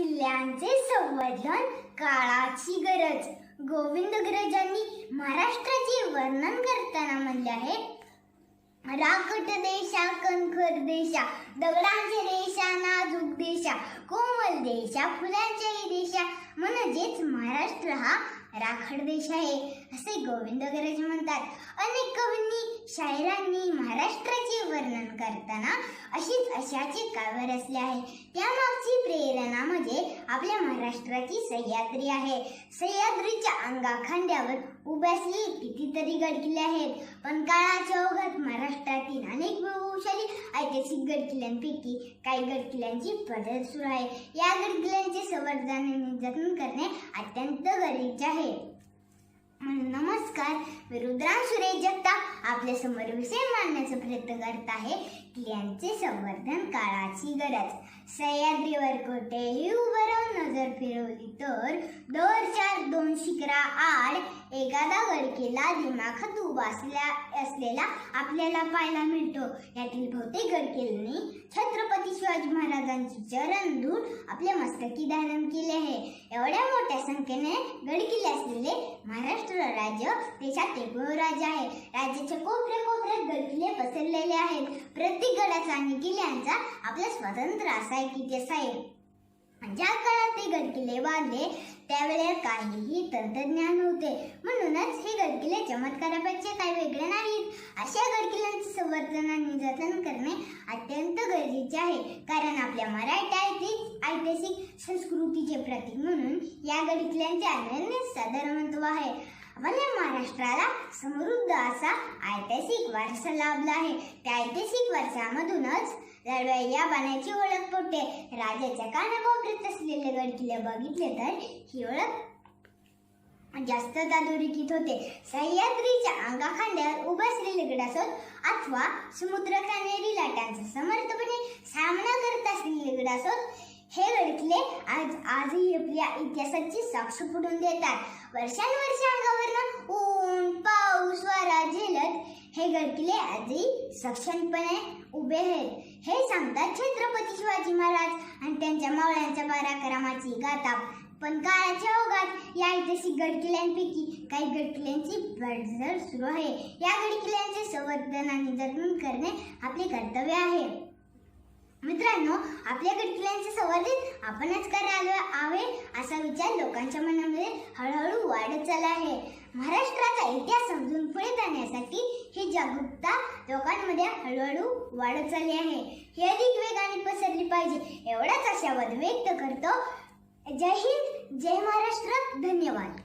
किल्ल्यांचे संवर्धन काळाची गरज. गोविंदग्रजांनी महाराष्ट्राचे वर्णन करताना म्हणले आहे राखट देशा कणखर देशा दगडांचे देशा नाजूक देशा कोमल देशा फुलांच्याही देशा म्हणजेच महाराष्ट्र हा राखड देश आहे असे गोविंदगरज म्हणतात. अनेक कवींनी शायरांनी महाराष्ट्राचे करताना अशीच अशाचे काव्य रचली आहे. त्यामागची प्रेरणा म्हणजे आपल्या महाराष्ट्राची सह्याद्री आहे. सह्याद्रीच्या अंगाखांद्यावर उभे असलेले कितीतरी गडकिल्ले आहेत. पण काळाच्या ओघात महाराष्ट्रातील अनेक बहुशाली ऐतिहासिक गडकिल्ल्यांपैकी काही गडकिल्ल्यांची पदर सुरू आहे. या गडकिल्ल्यांचे संवर्धन आणि जतन करणे अत्यंत गरजेचे आहे. नमस्कार. मी रुद्रांश सुरेश जगताप. आपल्यासमोर विषय मांडण्याचा प्रयत्न करत आहे. किल्ल्यांचे संवर्धन काळाची गरज. सह्याद्रीवर कोठेही उभं राहून नजर फिरवली तर दर चार दोन शिखरा आड एखादा गडकिल्ला दिमाखात उभा असल्या असलेला आपल्याला पाहायला मिळतो. यातील बहुतेक गडकिल्ल्यांनी छत्रपती महाराजांची चरण धूळ आपल्या मस्तकी धारण केले आहे. एवढ्या मोठ्या संख्येने गडकिल्ले असलेले महाराष्ट्र राज्य देशात एकमेव राज्य आहे. राज्याच्या कोपऱ्या कोपऱ्यात गडकिल्ले पसरलेले आहेत. प्रत्येक गडाचा आणि किल्ल्यांचा आपला स्वतंत्र असा एक इतिहास आहे. ज्या काळात ते गडकिल्ले बांधले त्यावेळेला काहीही तंत्रज्ञान नव्हते. म्हणूनच हे गडकिल्ले चमत्कारापेक्षा काही वेगळे नाहीत. अशा गडकिल्ल्यांचे संवर्धन आणि जतन करणे अत्यंत गरजेचे आहे. कारण आपल्या मराठी ऐतिहासिक संस्कृतीचे प्रतीक म्हणून या गडकिल्ल्यांचे अनन्य साधारण महत्त्व आहे. आपल्या महाराष्ट्राला समृद्ध असा ऐतिहासिक वारसा लाभला आहे. त्या ऐतिहासिक वारसामधूनच लढवाई या बाण्याची ओळख पडते राजाच्या कानाकोपऱ्यात असलेले गडकिल्ले बघितले तर ही ओळख जास्त अधोरेखित होते. सह्याद्रीच्या अंगाखांद्यावर उभा असलेले गडासोत अथवा समुद्र कानेरी लाटांचा समर्थपणे सामना करत असलेले गडासोत हे गडकिल्ले आज आजही आपल्या इतिहासाची साक्ष फुटून देतात. वर्षानुवर्ष अंगावरनं ऊन पाऊस वारा झेलत हे गडकिले आजही सक्षमपणे उभे आहेत. हे सांगतात छत्रपती शिवाजी महाराज आणि त्यांच्या मावळ्यांच्या पराक्रमाची गाथा. पण काळाच्या ओघात या ऐतिहासिक गडकिल्ल्यांपैकी काही गडकिल्ल्यांची बडझड सुरू आहे. या गडकिल्ल्यांचे संवर्धन आणि जतन करणे आपले कर्तव्य आहे. मित्रांनो आपल्या गडकिल्ल्यांचे संवर्धित आपणच करायला हवे असा विचार लोकांच्या मनामध्ये हळूहळू वाढत चालला आहे. महाराष्ट्राचा इतिहास समजून पुढे जाण्यासाठी ही जागरूकता लोकांमध्ये हळूहळू वाढत चालली आहे. ही अधिक वेगाने पसरली पाहिजे एवढाच आशावाद व्यक्त करतो. जय हिंद जय महाराष्ट्र धन्यवाद.